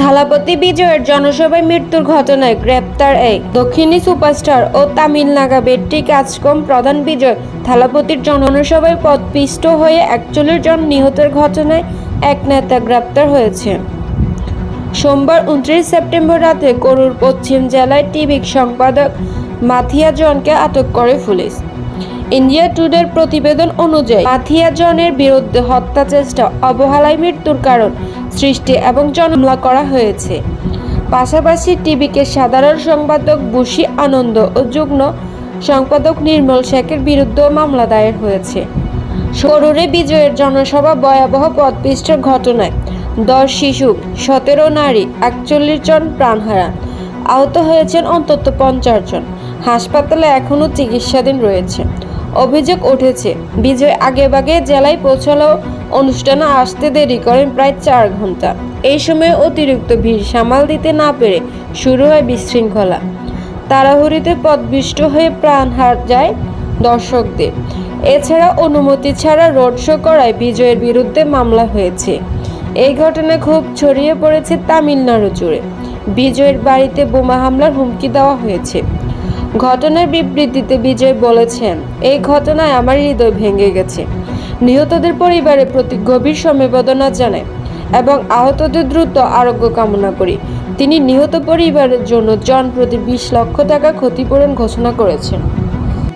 থালাপতি বিজয়ের জনসভায় মৃত্যুর ঘটনায় গ্রেপ্তার এক দক্ষিণী সুপারস্টার ও তামিল নাগা বেট্টি কাজকম প্রধান বিজয় থালাপতির জনসভায় পদপিষ্ট হয়ে একচল্লিশ জন নিহতের ঘটনায় এক নেতা গ্রেপ্তার হয়েছে। সোমবার উনত্রিশ সেপ্টেম্বর রাতে করুর পশ্চিম জেলায় টিভিক সম্পাদক মাথিয়া জনকে আটক করে পুলিশ। ইন্ডিয়া টুডের প্রতিবেদন অনুযায়ী মাথিয়া জনের বিরুদ্ধে হত্যা চেষ্টা, অবহেলায় মৃত্যুর কারণ, সৃষ্টি এবং জনমলা করা হয়েছে। পাশাপাশি টিভিকে সাধারণ সম্পাদক বুশি আনন্দ ও যুগ্ম সম্পাদক নির্মল শেখের বিরুদ্ধেও মামলা দায়ের হয়েছে। সরুরে বিজয়ের জনসভা ভয়াবহ পদপিষ্টের ঘটনায় দশ শিশু, সতেরো নারী, একচল্লিশ জন প্রাণ হারান আহত হয়েছেন অন্তত পঞ্চাশ জন। হাসপাতালে এখনও চিকিৎসাধীন রয়েছে। অভিযোগ উঠেছে। বিজয় আগেভাগে জেলায় পৌঁছালেও অনুষ্ঠানে আসতে দেরি করেন প্রায় চার ঘণ্টা। এই সময় অতিরিক্ত ভিড় সামাল দিতে না পেরে শুরু হয় বিশৃঙ্খলা। তাড়াহুড়িতে পদবিষ্ট হয়ে প্রাণ হার যায় দর্শকদের। এছাড়া অনুমতি ছাড়া রোড শো করায় বিজয়ের বিরুদ্ধে মামলা হয়েছে। এই ঘটনা খুব ছড়িয়ে পড়েছে তামিলনাড়ু জুড়ে। বিজয়ের বাড়িতে বোমা হামলার হুমকি দেওয়া হয়েছে। ঘটনার বিবৃতিতে বিজয় বলেছেন, এই ঘটনায় আমার হৃদয় ভেঙে গেছে। নিহতদের পরিবারে প্রতি গভীর সমবেদনা জানায় এবং আহতদের দ্রুত আরোগ্য কামনা করি। তিনি নিহত পরিবারের জন্য জন প্রতি বিশ লক্ষ টাকা ক্ষতিপূরণ ঘোষণা করেছেন।